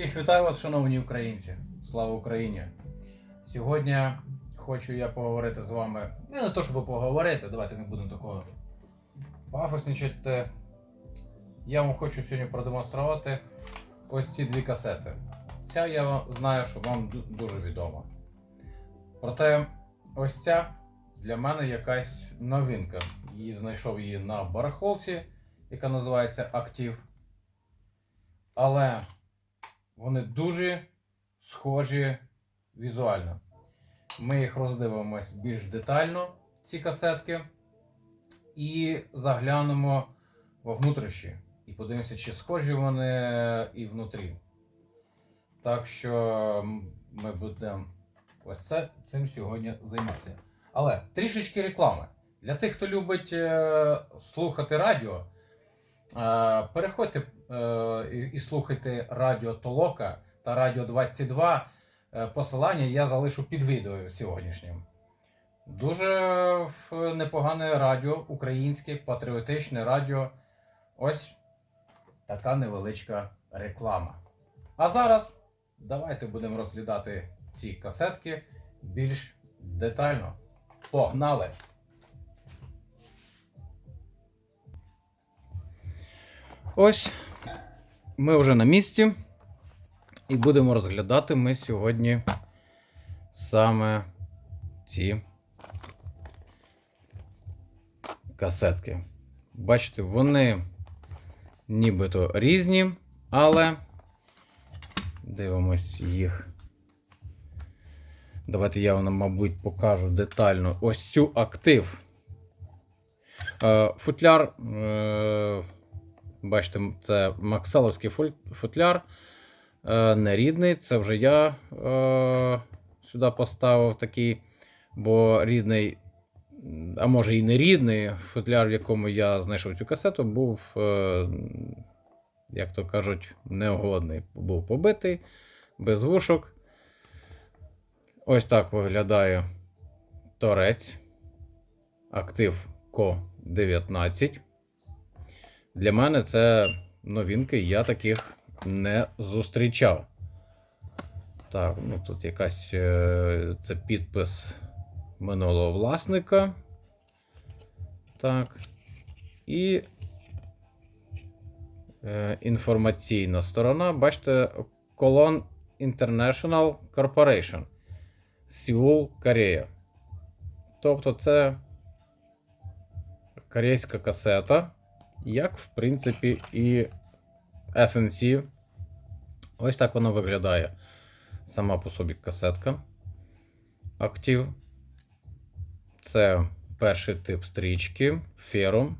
Усіх вітаю вас, шановні українці. Слава Україні! Сьогодні хочу я поговорити з вами. Не то, щоб поговорити, давайте не будемо такого пафосничати. Я вам хочу сьогодні продемонструвати ось ці дві касети. Ця я знаю, що вам дуже відома. Проте ось ця для мене якась новинка. Її знайшов її на барахолці, яка називається Актив. Але вони дуже схожі візуально. Ми їх роздивимось більш детально, ці касетки, і заглянемо во внутрішні. І подивимося, чи схожі вони і внутрі. Так що ми будемо ось це, цим сьогодні займатися. Але трішечки реклами. Для тих, хто любить е, слухати радіо, е, переходьте і, і слухайте Радіо Толока та Радіо 22. Е, посилання я залишу під відео сьогоднішнім. Дуже непогане радіо, українське, патріотичне радіо. Ось така невеличка реклама. А зараз давайте будемо розглядати ці касетки більш детально. Погнали! Ось ми вже на місці. І будемо розглядати ми сьогодні саме ці касетки. Бачите, вони нібито різні, але дивимось їх. Давайте я вам, мабуть, покажу детально ось цю актив. Е, Футляр. Бачите, це Макселовський футляр. Е, не рідний, це вже я е, сюди поставив такий, бо рідний, а може і не рідний, футляр, в якому я знайшов цю касету, був, е, як то кажуть, неугодний. Був побитий, без вушок. Ось так виглядає торець. Актив Ко-19. Для мене це новинки, я таких не зустрічав. Так, ну тут якась е, це підпис минулого власника. Так. І е, інформаційна сторона. Бачите, Colon International Corporation. Сеул, Корея. Тобто це корейська касета, як, в принципі, і SNC. Ось так вона виглядає. Сама по собі касетка. Актив. Це перший тип стрічки, ферум.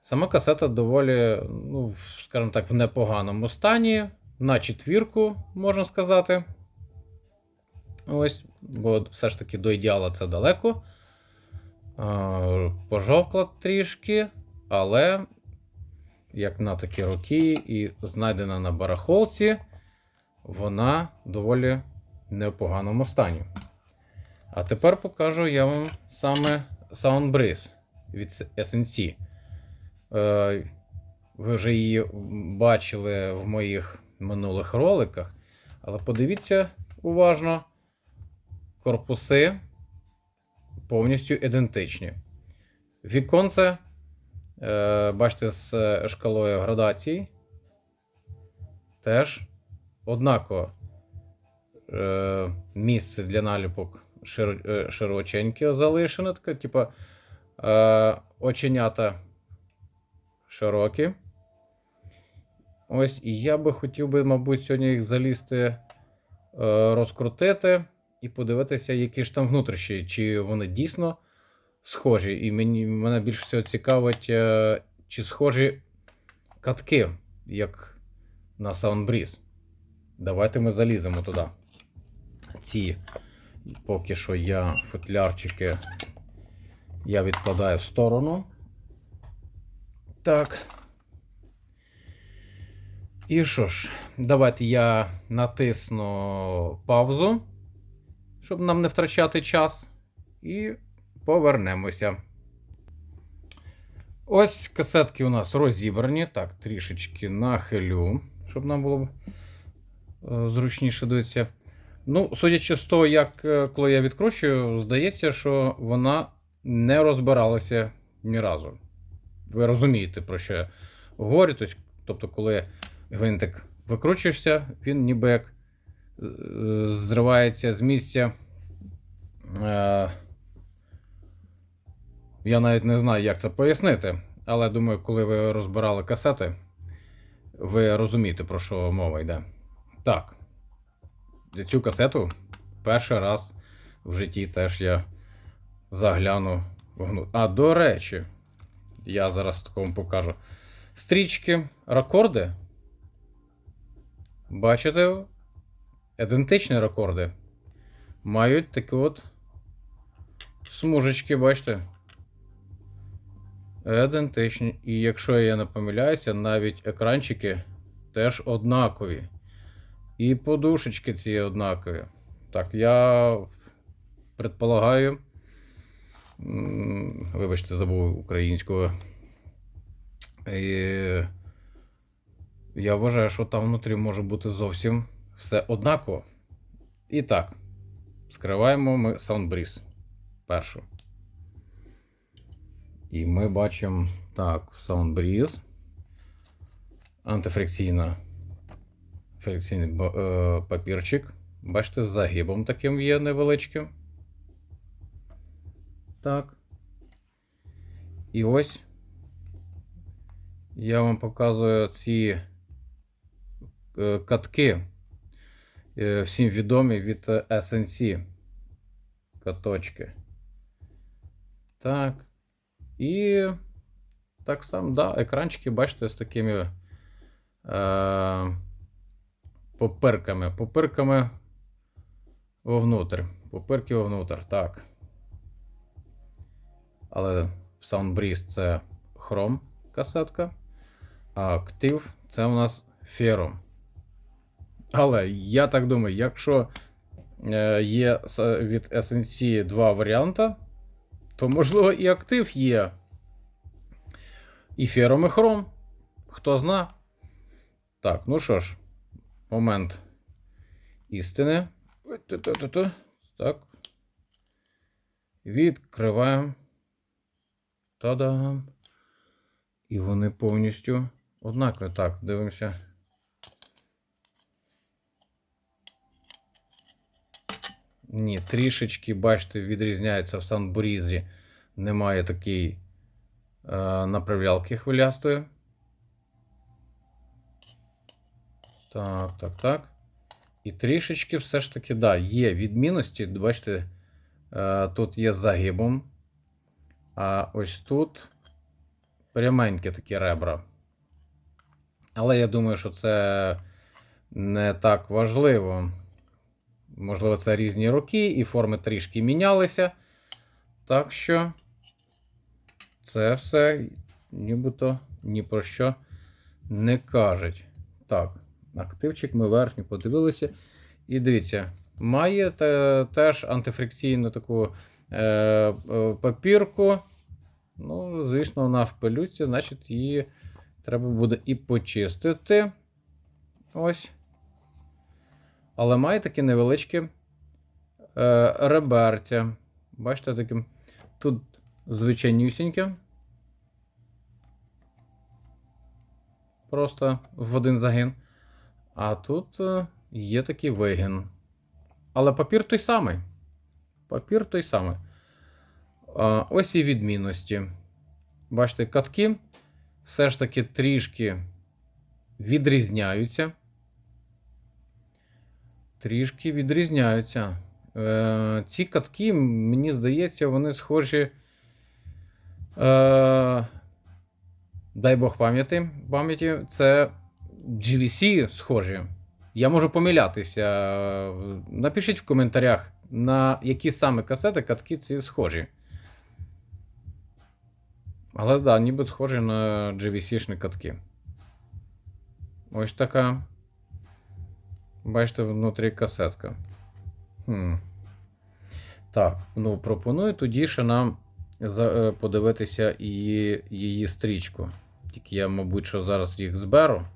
Сама касета доволі, ну, скажімо так, в непоганому стані. На четвірку, можна сказати. Ось, бо все ж таки до ідеала це далеко. Пожовкла трішки, але як на такі роки, і знайдена на барахолці, вона доволі не в поганому стані. А тепер покажу я вам саме Soundbreeze від SNC. Е, ви вже її бачили в моїх минулих роликах, але подивіться уважно, корпуси повністю ідентичні. Віконце Бачите, з е, шкалою градацій. Теж однаково е, місце для наліпок е, широченьке залишено. Таке, типу, е, оченята широкі. Ось, і я би хотів би, мабуть, сьогодні їх залізти, е, розкрутити і подивитися, які ж там внутрішні, чи вони дійсно схожі. І мені, мене більше всього цікавить, е, чи схожі катки, як на Soundbreeze. Давайте ми заліземо туди. Ці поки що я футлярчики я відкладаю в сторону. Так. І що ж, давайте я натисну паузу, щоб нам не втрачати час. І повернемося. Ось касетки у нас розібрані. Так, трішечки нахилю, щоб нам було е, зручніше дивитися. Ну, судячи з того, як е, коли я відкручую, здається, що вона не розбиралася ні разу. Ви розумієте, про що я говорю. Тобто, Тобто, коли гвинтик викручуєшся, він ніби як е, зривається з місця. Я навіть не знаю, як це пояснити, але думаю, коли ви розбирали касети, ви розумієте, про що мова йде. Так. Цю касету перший раз в житті теж я загляну вгну. А, до речі, я зараз такому покажу. Стрічки, рекорди. Бачите? Ідентичні рекорди. Мають такі от смужечки, бачите? Ідентичні. І якщо я не помиляюся, навіть екранчики теж однакові. І подушечки ці однакові. Так, я предполагаю. Вибачте, забув українською. І я вважаю, що там внутрі може бути зовсім все однаково. І так, скриваємо ми Soundbreeze першу. І ми бачимо так, Soundbreeze. Антифрикційна фрикційний е, папірчик. Бачите, з загибом таким є невеличким. Так. І ось я вам показую ці е, катки. е, Всім відомі від SNC. Каточки. Так. І так само, да, екранчики, бачите, з такими. Е, Попирками. Попирками вовнутрь. Попирки вовнутрь, так. Але Soundbreeze це хром касетка. А актив це у нас фером. Але я так думаю, якщо е, є від SNC два варіанти, то можливо і актив є. І фером, і хром. Хто зна. Так, ну що ж момент істини. Так. Відкриваємо. Та-дам. І вони повністю однакові. Так, дивимося. Ні, трішечки, бачите, відрізняється в Санбурізі. Немає такої е, направлялки хвилястої. Так, так, так. І трішечки все ж таки, да, є відмінності. Бачите, е, тут є загибом. А ось тут пряменькі такі ребра. Але я думаю, що це не так важливо. Можливо, це різні роки, і форми трішки мінялися. Так що це все нібито ні про що не кажуть. Так. Активчик ми верхню подивилися. І дивіться, має те, теж антифрикційну таку е, е, папірку. Ну, звісно, вона в пилюці, значить, її треба буде і почистити. Ось. Але має такі невеличкі е, реберця. Бачите, таким. Тут звичайнюсіньке. Просто в один загин. А тут е, є такий вигін. Але папір той самий. Папір той самий. Ось і відмінності. Бачите, катки все ж таки трішки відрізняються. Трішки відрізняються. Е, ці катки, мені здається, вони схожі. Е, дай Бог пам'яті, пам'яті, це GVC схожі. Я можу помилятися. Напишіть в коментарях, на які саме касети катки ці схожі. Але так, да, ніби схожі на GVC-шні катки. Ось така. Бачите, внутрі касетка. Хм. Так, ну пропоную тоді ще нам е, подивитися і її стрічку. Тільки я, мабуть, що зараз їх зберу.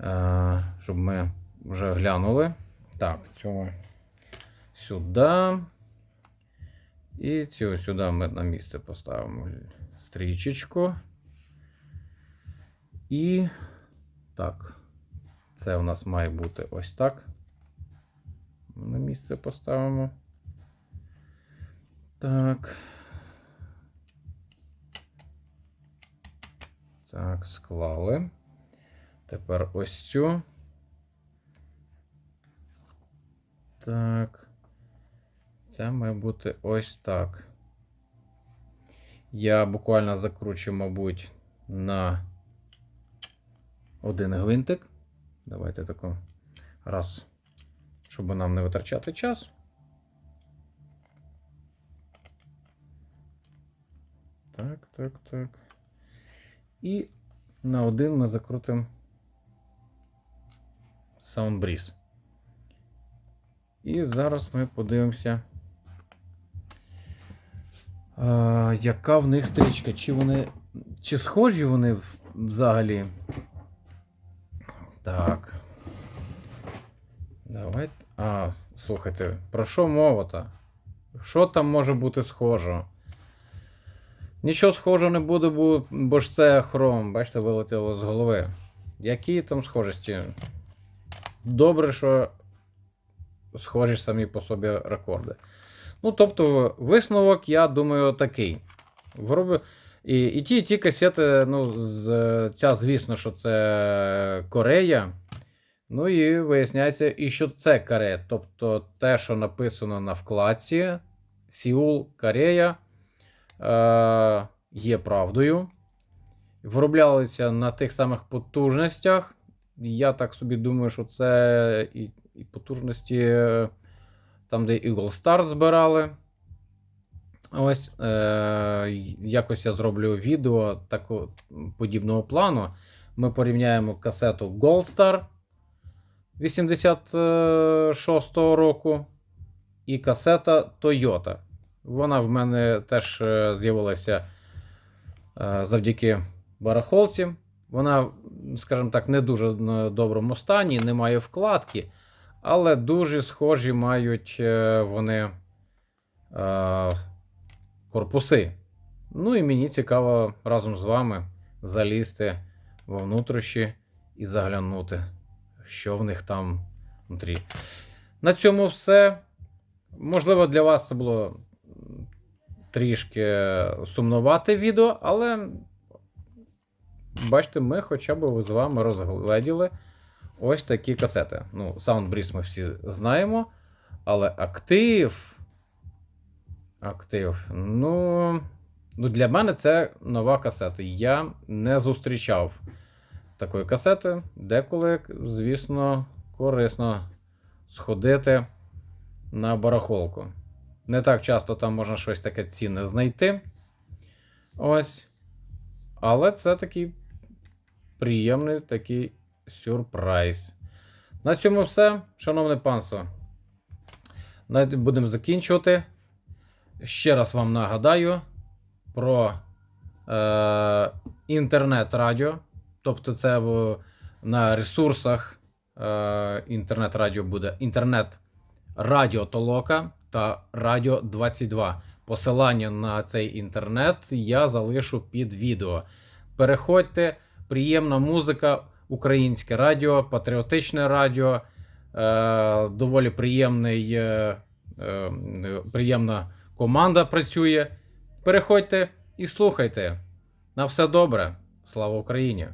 Е, щоб ми вже глянули. Так, цю сюди. І цю сюди ми на місце поставимо стрічечку. І так, це у нас має бути ось так. На місце поставимо. Так. Так, склали. Тепер ось цю. Так. Це має бути ось так. Я буквально закручу, мабуть, на один гвинтик. Давайте таку раз, щоб нам не витрачати час. Так, так, так. І на один ми закрутимо Soundbreeze. І зараз ми подивимося, яка в них стрічка. Чи вони. Чи схожі вони взагалі? Так. Давайте. А, слухайте, про що мова-то? Що там може бути схоже? Нічого схожого не буде, бо ж це хром, бачите, вилетіло з голови. Які там схожості? Добре, що схожі самі по собі рекорди. Ну, тобто, висновок, я думаю, такий. Вроби... І, і ті, і ті касети, ну, з, ця, звісно, що це Корея. Ну і виясняється, і що це Корея. Тобто те, що написано на вкладці, Сіул, Корея, е, є правдою. Вироблялися на тих самих потужностях. Я так собі думаю, що це і, і потужності е, там, де Eagle Star збирали. Ось е, якось я зроблю відео такого подібного плану. Ми порівняємо касету Gold Star 86-го року і касета Toyota. Вона в мене теж е, з'явилася е, завдяки барахолці. Вона, скажімо так, не дуже в доброму стані, немає вкладки, але дуже схожі мають е, вони корпуси. Ну і мені цікаво разом з вами залізти во внутрішні і заглянути, що в них там внутрі. На цьому все. Можливо, для вас це було трішки сумнувате відео, але бачите, ми хоча б з вами розгледіли ось такі касети. Ну, Soundbreeze ми всі знаємо, але актив. Актив. Ну, ну, для мене це нова касета. Я не зустрічав такої касети. Деколи, звісно, корисно сходити на барахолку. Не так часто там можна щось таке цінне знайти. Ось. Але це такий приємний такий сюрприз. На цьому все, шановне панство. Будемо закінчувати. Ще раз вам нагадаю про е, інтернет-радіо. Тобто, це на ресурсах е, інтернет-радіо буде інтернет-радіо Толока та Радіо 22. Посилання на цей інтернет я залишу під відео. Переходьте, приємна музика, українське радіо, патріотичне радіо, е, доволі приємний, е, е, приємна команда працює. Переходьте і слухайте. На все добре. Слава Україні!